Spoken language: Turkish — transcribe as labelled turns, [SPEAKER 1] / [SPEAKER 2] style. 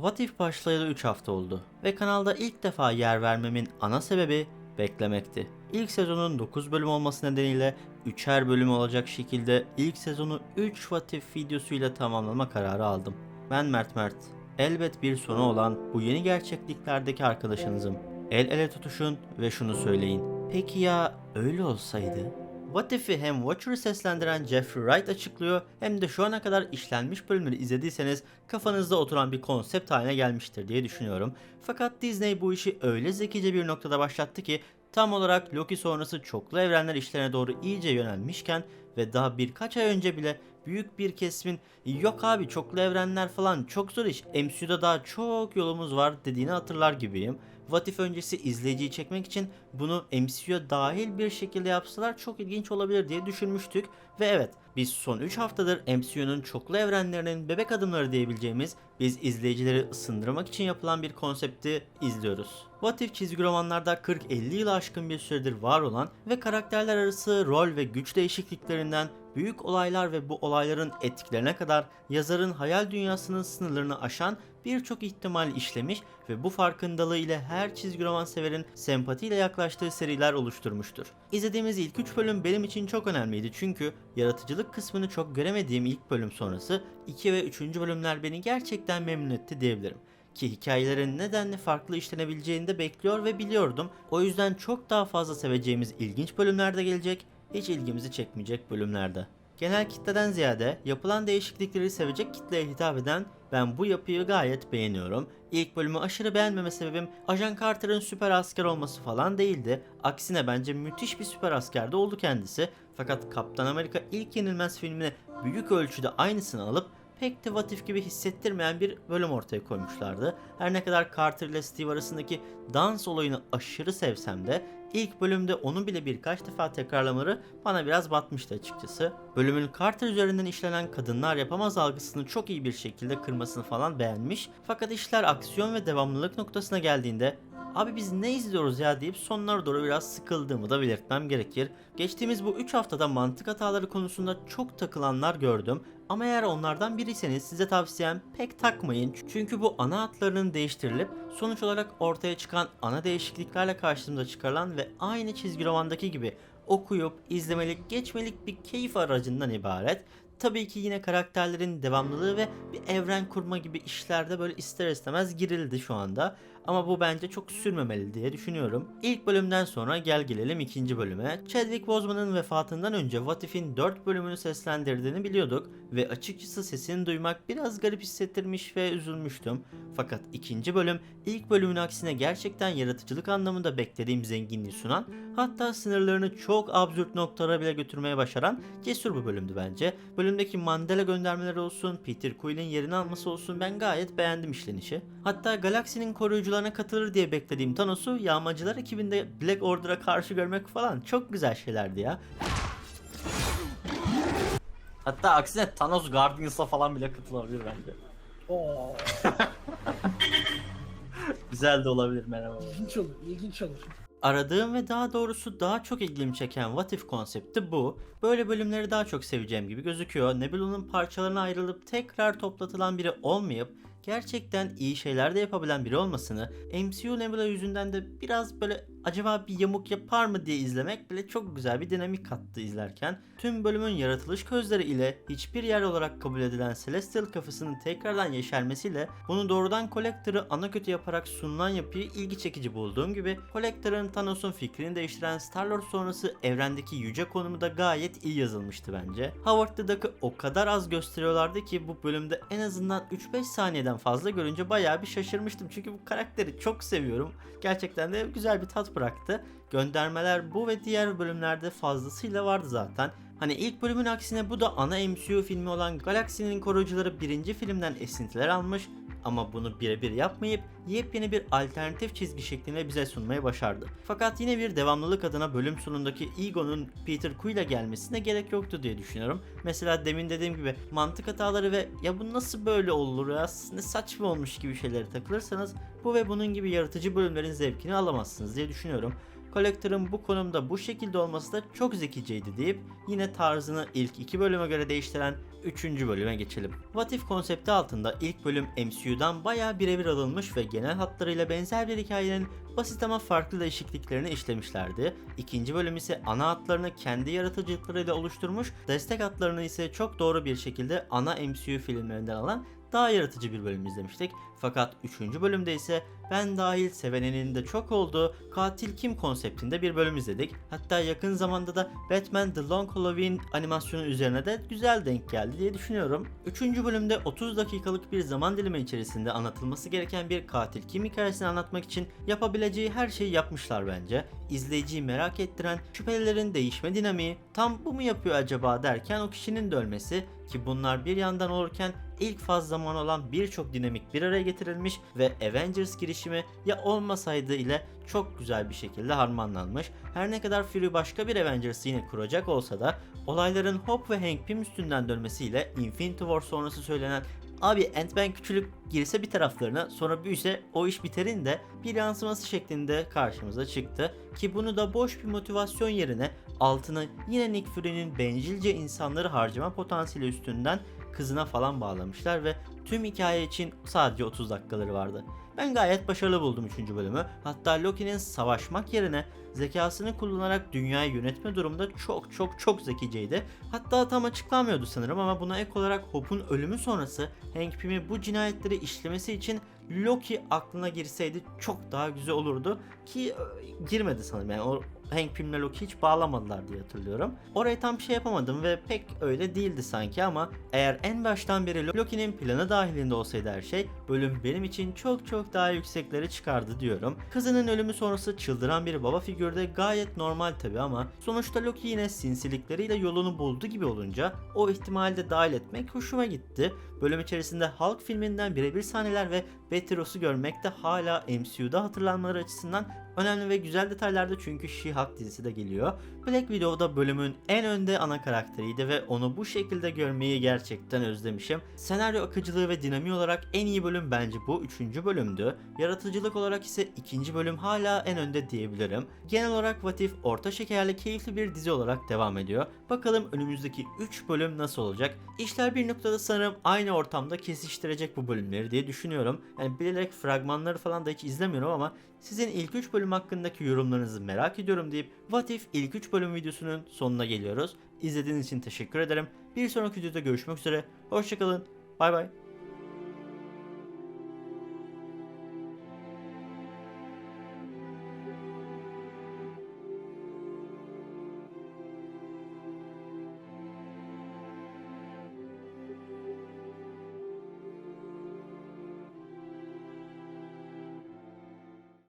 [SPEAKER 1] What If başlayalı 3 hafta oldu ve kanalda ilk defa yer vermemin ana sebebi beklemekti. İlk sezonun 9 bölüm olması nedeniyle 3'er bölüm olacak şekilde ilk sezonu 3 What If videosuyla tamamlama kararı aldım. Ben Mert Mert. Elbet bir sonu olan bu yeni gerçekliklerdeki arkadaşınızım. El ele tutuşun ve şunu söyleyin. Peki ya öyle olsaydı? What If'i hem Watcher'ı seslendiren Jeffrey Wright açıklıyor hem de şu ana kadar işlenmiş bölümleri izlediyseniz kafanızda oturan bir konsept haline gelmiştir diye düşünüyorum. Fakat Disney bu işi öyle zekice bir noktada başlattı ki tam olarak Loki sonrası çoklu evrenler işlerine doğru iyice yönelmişken ve daha birkaç ay önce bile büyük bir kesimin yok abi çoklu evrenler falan çok zor iş MCU'da daha çok yolumuz var dediğini hatırlar gibiyim. What If öncesi izleyiciyi çekmek için bunu MCU'ya dahil bir şekilde yapsalar çok ilginç olabilir diye düşünmüştük. Ve evet biz son 3 haftadır MCU'nun çoklu evrenlerinin bebek adımları diyebileceğimiz biz izleyicileri ısındırmak için yapılan bir konsepti izliyoruz. What If çizgi romanlarda 40-50 yılı aşkın bir süredir var olan ve karakterler arası rol ve güç değişikliklerinden büyük olaylar ve bu olayların etkilerine kadar yazarın hayal dünyasının sınırlarını aşan birçok ihtimal işlemiş ve bu farkındalığı ile her çizgi roman severin sempatiyle yaklaştığı seriler oluşturmuştur. İzlediğimiz ilk 3 bölüm benim için çok önemliydi çünkü yaratıcılık kısmını çok göremediğim ilk bölüm sonrası 2 ve 3. bölümler beni gerçekten memnun etti diyebilirim ki hikayelerin nedenle farklı işlenebileceğini de bekliyor ve biliyordum. O yüzden çok daha fazla seveceğimiz ilginç bölümler de gelecek, hiç ilgimizi çekmeyecek bölümlerde. Genel kitleden ziyade yapılan değişiklikleri sevecek kitleye hitap eden ben bu yapıyı gayet beğeniyorum. İlk bölümü aşırı beğenmeme sebebim Ajan Carter'ın süper asker olması falan değildi. Aksine bence müthiş bir süper asker de oldu kendisi. Fakat Kaptan Amerika ilk yenilmez filmine büyük ölçüde aynısını alıp pek de What If gibi hissettirmeyen bir bölüm ortaya koymuşlardı. Her ne kadar Carter ile Steve arasındaki dans olayını aşırı sevsem de ilk bölümde onu bile birkaç defa tekrarlamaları bana biraz batmıştı açıkçası. Bölümün Carter üzerinden işlenen kadınlar yapamaz algısını çok iyi bir şekilde kırmasını falan beğenmiş. Fakat işler aksiyon ve devamlılık noktasına geldiğinde Abi biz ne izliyoruz ya deyip sonlara doğru biraz sıkıldığımı da belirtmem gerekir. Geçtiğimiz bu 3 haftada mantık hataları konusunda çok takılanlar gördüm. Ama eğer onlardan biriyseniz size tavsiyem pek takmayın. Çünkü bu ana hatlarının değiştirilip sonuç olarak ortaya çıkan ana değişikliklerle karşımıza çıkarılan ve aynı çizgi romandaki gibi okuyup izlemelik geçmelik bir keyif aracından ibaret. Tabii ki yine karakterlerin devamlılığı ve bir evren kurma gibi işlerde böyle ister istemez girildi şu anda. Ama bu bence çok sürmemeli diye düşünüyorum. İlk bölümden sonra gel gelelim ikinci bölüme. Chadwick Boseman'ın vefatından önce What If'in 4 bölümünü seslendirdiğini biliyorduk ve açıkçası sesini duymak biraz garip hissettirmiş ve üzülmüştüm. Fakat ikinci bölüm ilk bölümün aksine gerçekten yaratıcılık anlamında beklediğim zenginliği sunan hatta sınırlarını çok absürt noktalara bile götürmeye başaran cesur bir bölümdü bence. Bölümdeki Mandela göndermeleri olsun, Peter Quill'in yerini alması olsun ben gayet beğendim işlenişi. Hatta galaksinin koruyucularına katılır diye beklediğim Thanos'u yağmacılar ekibinde Black Order'a karşı görmek falan çok güzel şeylerdi ya. Hatta aksine Thanos Guardians'a falan bile katılabilir bence.
[SPEAKER 2] Oo,
[SPEAKER 1] Güzel de olabilir merhaba.
[SPEAKER 2] ilginç olur, ilginç olur.
[SPEAKER 1] Aradığım ve daha doğrusu daha çok ilgimi çeken What If konsepti bu. Böyle bölümleri daha çok seveceğim gibi gözüküyor. Nebula'nın parçalarına ayrılıp tekrar toplatılan biri olmayıp gerçekten iyi şeyler de yapabilen biri olmasını MCU Nebula yüzünden de biraz böyle acaba bir yamuk yapar mı diye izlemek bile çok güzel bir dinamik kattı izlerken. Tüm bölümün yaratılış közleri ile hiçbir yer olarak kabul edilen Celestial kafasının tekrardan yeşermesiyle bunu doğrudan Collector'ı ana kötü yaparak sunulan yapıyı ilgi çekici bulduğum gibi Collector'ın Thanos'un fikrini değiştiren Star-Lord sonrası evrendeki yüce konumu da gayet iyi yazılmıştı bence. Howard the Duck'ı o kadar az gösteriyorlardı ki bu bölümde en azından 3-5 saniyeden fazla görünce bayağı bir şaşırmıştım. Çünkü bu karakteri çok seviyorum. Gerçekten de güzel bir tat bıraktı. Göndermeler bu ve diğer bölümlerde fazlasıyla vardı zaten. Hani ilk bölümün aksine bu da ana MCU filmi olan Galaksinin Koruyucuları birinci filmden esintiler almış ama bunu birebir yapmayıp yepyeni bir alternatif çizgi şeklinde bize sunmayı başardı. Fakat yine bir devamlılık adına bölüm sonundaki Ego'nun Peter Quill'e gelmesine gerek yoktu diye düşünüyorum. Mesela demin dediğim gibi mantık hataları ve ya bu nasıl böyle olur ya ne saçma olmuş gibi şeylere takılırsanız bu ve bunun gibi yaratıcı bölümlerin zevkini alamazsınız diye düşünüyorum. Collector'ın bu konumda bu şekilde olması da çok zekiceydi deyip yine tarzını ilk iki bölüme göre değiştiren 3. bölüme geçelim. What If konsepti altında ilk bölüm MCU'dan bayağı birebir alınmış ve genel hatlarıyla benzer bir hikayenin basit ama farklı değişikliklerini işlemişlerdi. İkinci bölüm ise ana hatlarını kendi yaratıcılıklarıyla oluşturmuş, destek hatlarını ise çok doğru bir şekilde ana MCU filmlerinden alan daha yaratıcı bir bölüm izlemiştik. Fakat 3. bölümde ise ben dahil sevenenin de çok olduğu katil kim konseptinde bir bölüm izledik. Hatta yakın zamanda da Batman The Long Halloween animasyonu üzerine de güzel denk geldi diye düşünüyorum. 3. bölümde 30 dakikalık bir zaman dilimi içerisinde anlatılması gereken bir katil kim hikayesini anlatmak için yapabileceği her şeyi yapmışlar bence. İzleyiciyi merak ettiren şüphelilerin değişme dinamiği tam bu mu yapıyor acaba derken o kişinin de ölmesi ki bunlar bir yandan olurken ilk faz zaman olan birçok dinamik bir araya getirilmiş ve Avengers girişimi ya olmasaydı ile çok güzel bir şekilde harmanlanmış. Her ne kadar Fury başka bir Avengers yine kuracak olsa da olayların Hope ve Hank Pym üstünden dönmesiyle Infinity War sonrası söylenen Abi Ant-Man küçülüp girse bir taraflarına sonra büyüse o iş biterin de bir yansıması şeklinde karşımıza çıktı. Ki bunu da boş bir motivasyon yerine altına yine Nick Fury'nin bencilce insanları harcama potansiyeli üstünden kızına falan bağlamışlar ve tüm hikaye için sadece 30 dakikaları vardı. Ben gayet başarılı buldum 3. bölümü. Hatta Loki'nin savaşmak yerine zekasını kullanarak dünyayı yönetme durumunda çok çok çok zekiceydi. Hatta tam açıklanmıyordu sanırım ama buna ek olarak Hope'un ölümü sonrası Hank Pym'i bu cinayetleri işlemesi için Loki aklına girseydi çok daha güzel olurdu ki e, girmedi sanırım yani Hank Pym'le Loki hiç bağlamadılar diye hatırlıyorum. Orayı tam şey yapamadım ve pek öyle değildi sanki ama eğer en baştan beri Loki'nin planı dahilinde olsaydı her şey bölüm benim için çok çok daha yükseklere çıkardı diyorum. Kızının ölümü sonrası çıldıran bir baba figürü de gayet normal tabi ama sonuçta Loki yine sinsilikleriyle yolunu buldu gibi olunca o ihtimali de dahil etmek hoşuma gitti. Bölüm içerisinde Hulk filminden birebir sahneler ve Betros'u görmek de hala MCU'da hatırlanmaları açısından önemli ve güzel detaylardı çünkü She-Hulk dizisi de geliyor. Black Widow'da bölümün en önde ana karakteriydi ve onu bu şekilde görmeyi gerçekten özlemişim. Senaryo akıcılığı ve dinamiği olarak en iyi bölüm bence bu 3. bölümdü. Yaratıcılık olarak ise ikinci bölüm hala en önde diyebilirim. Genel olarak What If orta şekerli keyifli bir dizi olarak devam ediyor. Bakalım önümüzdeki 3 bölüm nasıl olacak? İşler bir noktada sanırım aynı ortamda kesiştirecek bu bölümleri diye düşünüyorum. Yani bilerek fragmanları falan da hiç izlemiyorum ama sizin ilk 3 bölüm hakkındaki yorumlarınızı merak ediyorum deyip What If ilk 3 bölüm videosunun sonuna geliyoruz. İzlediğiniz için teşekkür ederim. Bir sonraki videoda görüşmek üzere. Hoşçakalın. Bay bay.